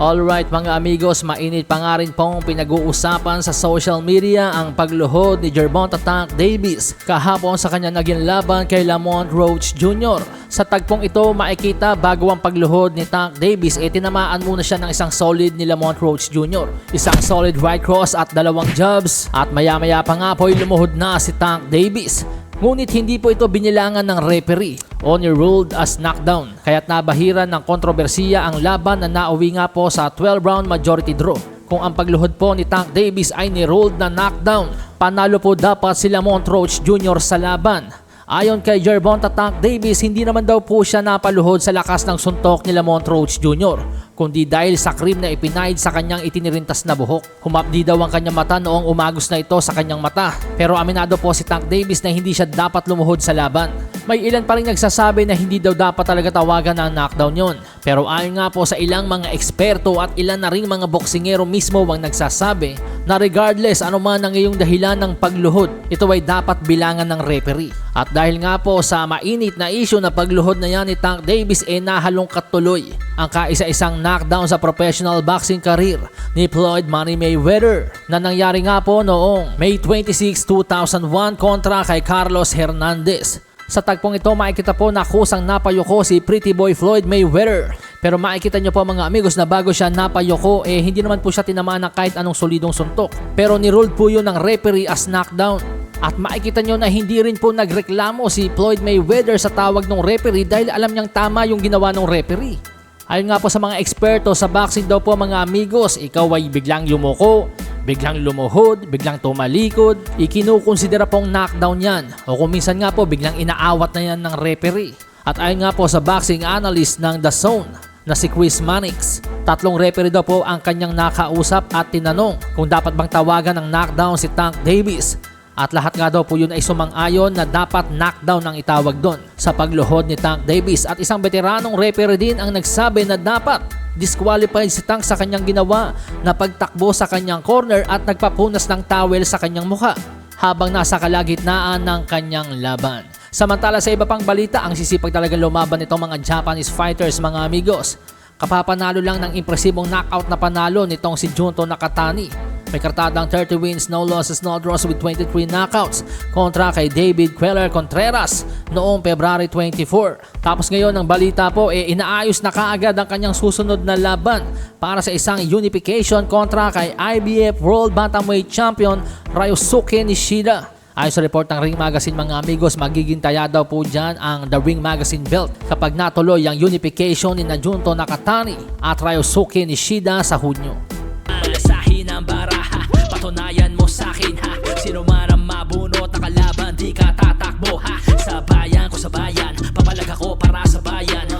Alright mga amigos, mainit pa nga rin pong pinag-uusapan sa social media ang pagluhod ni Gervonta Tank Davis kahapon sa kanya naging laban kay Lamont Roach Jr. Sa tagpong ito, makikita bago ang pagluhod ni Tank Davis, eh tinamaan muna siya ng isang solid ni Lamont Roach Jr. Isang solid right cross at dalawang jabs at maya-maya pa nga po ay lumuhod na si Tank Davis. Ngunit hindi po ito binilangan ng referee. Only ruled as knockdown. Kaya't nabahiran ng kontrobersiya ang laban na nauwi nga po sa 12-round majority draw. Kung ang pagluhod po ni Tank Davis ay ni-ruled na knockdown, panalo po dapat si Lamont Roach Jr. sa laban. Ayon kay Gervonta Tank Davis, hindi naman daw po siya napaluhod sa lakas ng suntok ni Lamont Roach Jr. kundi dahil sa krim na ipinaid sa kanyang itinirintas na buhok. Humapdi daw ang kanyang mata noong umagos na ito sa kanyang mata. Pero aminado po si Tank Davis na hindi siya dapat lumuhod sa laban. May ilan pa rin nagsasabi na hindi daw dapat talaga tawagan ng knockdown yon. Pero ayon nga po sa ilang mga eksperto at ilan na ring mga boksingero mismo ang nagsasabi na regardless ano man ang iyong dahilan ng pagluhod, ito ay dapat bilangan ng referee. At dahil nga po sa mainit na issue na pagluhod na yan ni Tank Davis eh nahalongkat tuloy ang kaisa-isang knockdown sa professional boxing career ni Floyd Money Mayweather na nangyari nga po noong May 26, 2001 kontra kay Carlos Hernandez. Sa tagpong ito, makikita po na kusang napayoko si Pretty Boy Floyd Mayweather. Pero makikita nyo po mga amigos na bago siya napayoko, eh hindi naman po siya tinamaan ng kahit anong solidong suntok. Pero niruled po yun ng referee as knockdown. At makikita nyo na hindi rin po nagreklamo si Floyd Mayweather sa tawag ng referee dahil alam niyang tama yung ginawa ng referee. Ayon nga po sa mga eksperto sa boxing daw po mga amigos, ikaw ay biglang yumuko, biglang lumuhod, biglang tumalikod, ikinukonsidera pong knockdown yan. O kung minsan nga po biglang inaawat na yan ng referee. At ayon nga po sa boxing analyst ng The Zone na si Chris Mannix, tatlong referee daw po ang kanyang nakausap at tinanong kung dapat bang tawagan ng knockdown si Tank Davis at lahat nga daw po yun ay sumang-ayon na dapat knockdown ang itawag doon sa pagluhod ni Tank Davis at isang veteranong referee din ang nagsabi na dapat disqualified si Tank sa kanyang ginawa na pagtakbo sa kanyang corner at nagpapunas ng towel sa kanyang mukha habang nasa kalagitnaan ng kanyang laban. Samantala sa iba pang balita, ang sisipag talaga lumaban nitong mga Japanese fighters mga amigos. Kapapanalo lang ng impresibong knockout na panalo nitong si Junto Nakatani may kartadang 30 wins, no losses, no draws with 23 knockouts kontra kay David Queller Contreras noong February 24. Tapos ngayon ang balita po eh inaayos na kaagad ang kanyang susunod na laban para sa isang unification kontra kay IBF World Bantamweight Champion Ryosuke Nishida. Ayon sa report ng Ring Magazine mga amigos, magiging daw po dyan ang The Ring Magazine belt kapag natuloy ang unification ni Junto Nakatani at Ryosuke Nishida sa Hunyo. Patunayan mo sa'kin ha? Sino man ang mabunot na kalaban Di ka tatakbo ha? Sa bayan ko sa bayan Papalag ako para sa bayan.